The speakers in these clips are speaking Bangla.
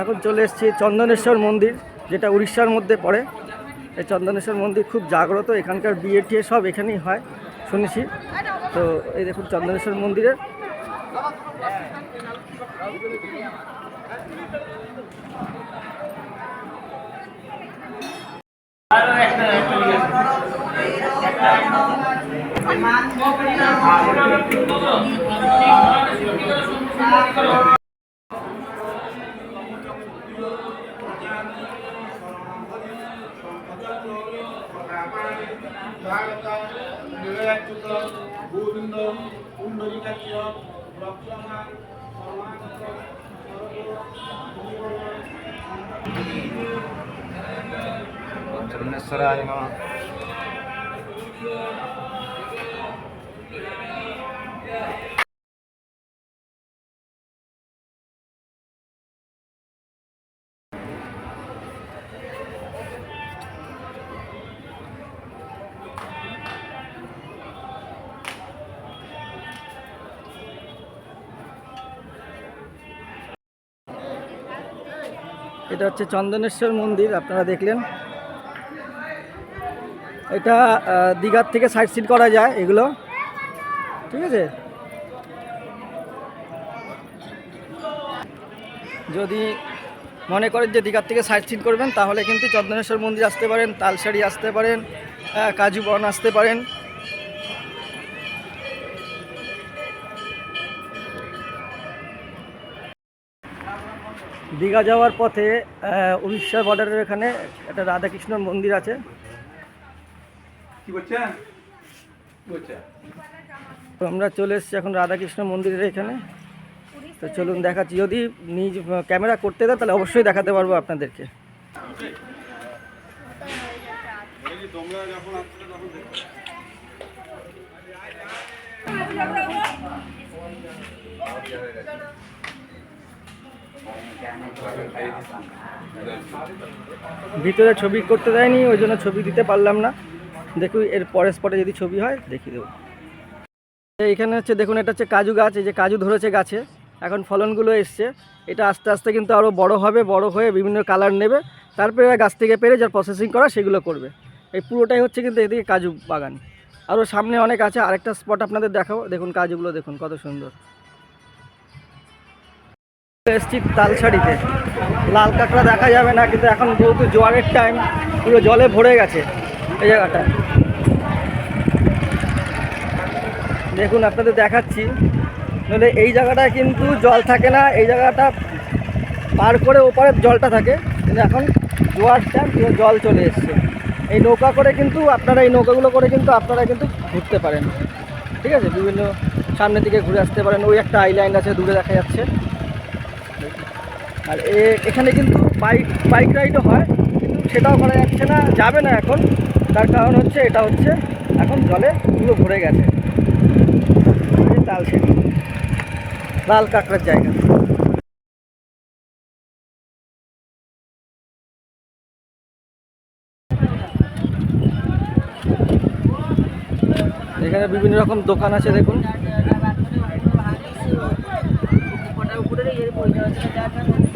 এখন চলে এসেছি চন্দনেশ্বর মন্দির, যেটা উড়িষ্যার মধ্যে পড়ে। এই চন্দনেশ্বর মন্দির খুব জাগ্রত, এখানকার বিয়ে টিয়ে সব এখানেই হয়, শুনেছি। তো এই দেখুন চন্দনেশ্বর মন্দিরের। নিরয়াচ্যুত গোবিন্দ পুণ্ডরিকাক্ষ রক্ষমান সর্বানন্দ চন্দ্রেশ্বরায় নমঃ এটা হচ্ছে চন্দনেশ্বর মন্দির আপনারা দেখলেন। এটা দীঘার থেকে সাইড সিন করা যায় এগুলো। ঠিক আছে? যদি মনে করেন যে দীঘার থেকে সাইড সিন করবেন তাহলে কিন্তু চন্দনেশ্বর মন্দির আসতে পারেন তালসারি আসতে পারেন আহ, কাজু বন আসতে পারেন। দীঘা যাওয়ার পথে উড়িষ্যা বর্ডারের এখানে একটা রাধাকৃষ্ণর মন্দির আছে। আমরা চলে এসেছি এখন রাধাকৃষ্ণ মন্দিরের এখানে। তো চলুন দেখাচ্ছি। যদি নিজ ক্যামেরা করতে দেয় তাহলে অবশ্যই দেখাতে পারব আপনাদেরকে। ভিতরে ছবি করতে দেয়নি, ওই জন্য ছবি দিতে পারলাম না। দেখুন এর পরের স্পটে যদি ছবি হয় দেখিয়ে দেবো। এইখানে হচ্ছে, দেখুন, এটা হচ্ছে কাজু গাছ, এই যে কাজু ধরেছে গাছে। এখন ফলনগুলো এসছে। এটা আস্তে আস্তে কিন্তু আরও বড় হবে, বড় হয়ে বিভিন্ন কালার নেবে। তারপরে গাছ থেকে পেরে যার প্রসেসিং করা সেগুলো করবে। এই পুরোটাই হচ্ছে কিন্তু এদিকে কাজু বাগান। আরও সামনে অনেক আছে, আরেকটা স্পট আপনাদের দেখাবো। দেখুন, কাজুগুলো দেখুন, কত সুন্দর। এসছি তালসাড়িতে লাল কাঁকড়া দেখা যাবে না, কিন্তু এখন যেহেতু জোয়ারের টাইম পুরো জলে ভরে গেছে এই জায়গাটা। দেখুন, আপনাদের দেখাচ্ছি। নইলে এই জায়গাটায় কিন্তু জল থাকে না, এই জায়গাটা পার করে ওপারে জলটা থাকে। কিন্তু এখন জোয়ার টাইম জল চলে এসছে। এই নৌকা করে কিন্তু আপনারা, এই নৌকাগুলো করে কিন্তু আপনারা কিন্তু ঘুরতে পারেন। ঠিক আছে? বিভিন্ন সামনের দিকে ঘুরে আসতে পারেন। ওই একটা আইল্যান্ড আছে, দূরে দেখা যাচ্ছে। আর এখানে কিন্তু বাইক বাইক রাইডও হয় কিন্তু সেটাও করা যাচ্ছে না যাবে না এখন তার কারণ হচ্ছে এটা হচ্ছে এখন জলে পুরো ভরে গেছে তাল সেটি লাল কাঁকড়ার জায়গা এখানে বিভিন্ন রকম দোকান আছে দেখুন কিছু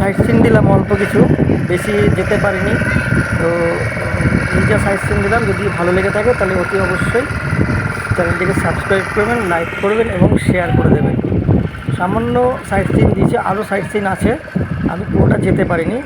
সাইট সিন দিলাম অল্প কিছু, বেশি যেতে পারিনি। তো এই সাইট সিন দিলাম, যদি ভালো লেগে থাকে তাহলে অতি অবশ্যই চ্যানেলটিকে সাবস্ক্রাইব করবেন লাইক করবেন এবং শেয়ার করে দেবেন। সামান্য সাইট সিন দিয়েছে, আরও সাইট সিন আছে, আমি পুরোটা যেতে পারিনি।